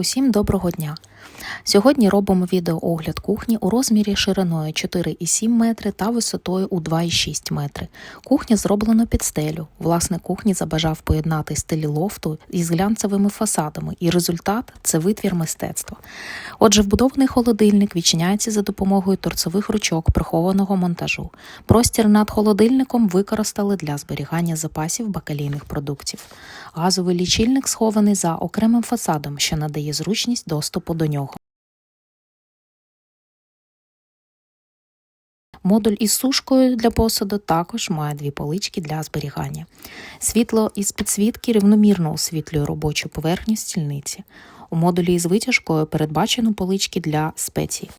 Усім доброго дня! Сьогодні робимо відеоогляд кухні у розмірі шириною 4,7 метри та висотою у 2,6 метри. Кухня зроблена під стелю. Власник кухні забажав поєднати стилі лофту із глянцевими фасадами, і результат це витвір мистецтва. Отже, вбудований холодильник відчиняється за допомогою торцевих ручок прихованого монтажу. Простір над холодильником використали для зберігання запасів бакалійних продуктів. Газовий лічильник схований за окремим фасадом, що надає зручність доступу до нього. Модуль із сушкою для посуду також має дві полички для зберігання. Світло із підсвітки рівномірно освітлює робочу поверхню стільниці. У модулі із витяжкою передбачено полички для спецій.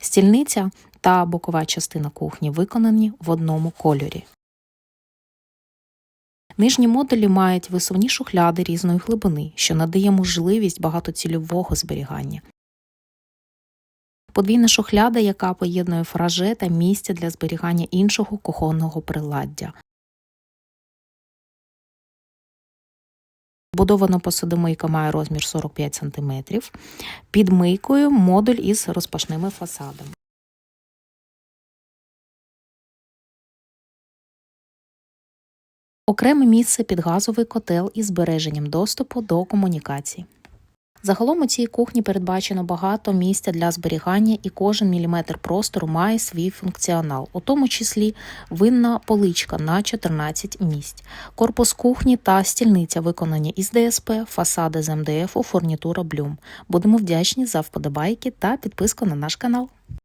Стільниця та бокова частина кухні виконані в одному кольорі. Нижні модулі мають висувні шухляди різної глибини, що надає можливість багатоцільового зберігання. Подвійна шухляда, яка поєднує фраже та місце для зберігання іншого кухонного приладдя. Будована посудомийка має розмір 45 см. Під мийкою модуль із розпашними фасадами. Окреме місце під газовий котел із збереженням доступу до комунікацій. Загалом у цій кухні передбачено багато місця для зберігання, і кожен міліметр простору має свій функціонал, у тому числі винна поличка на 14 місць, корпус кухні та стільниця виконані із ДСП, фасади з МДФ, фурнітура Блюм. Будемо вдячні за вподобайки та підписку на наш канал.